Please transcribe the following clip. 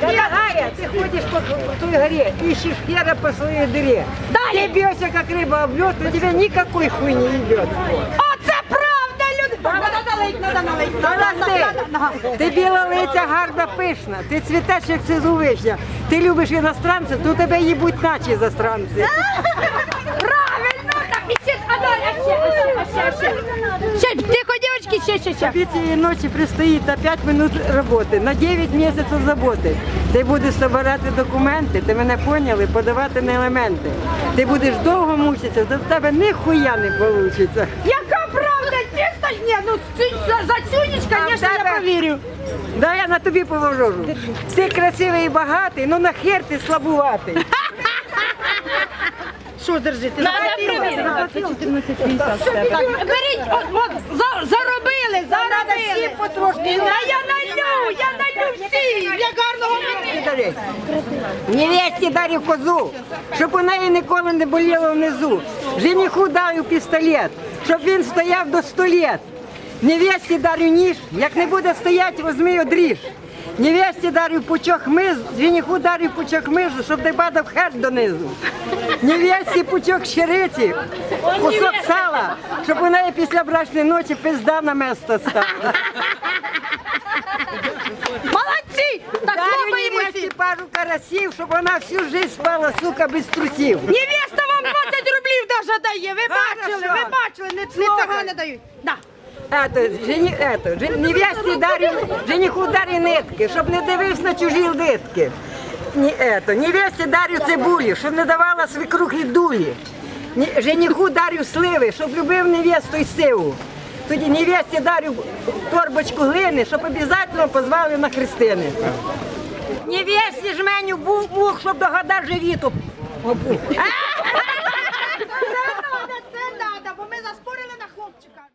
Дорогая, ты ходишь по той горе, ищешь хера по своей дыре. Ты бьешься, как рыба об лед, но тебе никакой хуй не ебет. Оце правда, люди. Надо налить, надо налить. Надо, надо, надо. Подожди, ти біла лиця гарна пишна, ти цвітеш, як цизу вишня. Ти любиш іностранців, то тебе їбуть наче застранці. Ще. Тобі цієї ночі предстоїть на 5 минут роботи, на 9 місяців заботи. Ти будеш збирати документи, ти мене поняли, подавати на елементи. Ти будеш довго мучитися, то в тебе ніхуя не вийде. Яка правда, чисто ж ні, ну цю- за, за цюнічка, А в звісно, я повірю. Да я на тобі поможу. Ти красивий і багатий, ну нахер ти слабуватий. Що держите? Надо Беріть, от, от, за, заробили, налю всі, я гарного. Дари. Невесті дарю козу, щоб у неї ніколи не боліло внизу. Жениху даю пістолет, щоб він стояв до 100 літ. Невесті дарю ніж, як не буде стояти, возьми одріж. Невесті дарю пучок мизу, жениху дарю пучок мизу, щоб не падав хер донизу. Невесті пучок щириці, кусок сала, щоб у неї після брачної ночі пизда на место стала пару карасів, щоб вона всю жизнь спала, сука, без трусів. Невеста вам 20 рублів даже дає, ви бачили, Хорошо. ви бачили, не, не Слухай. цигани дають. Да. Это, жені, это, жен, невесті дарю, жениху дарю нитки, щоб не дивився на чужі литки. Ні, это, невесті дарю цибулі, щоб не давала свекрухи дулі. Ні, жениху дарю сливи, щоб любив невесту й сиву. Тоді невесті дарю торбочку глини, щоб обов'язково позвали на хрестини. Невесті жменю був мух, щоб до года живіту. А,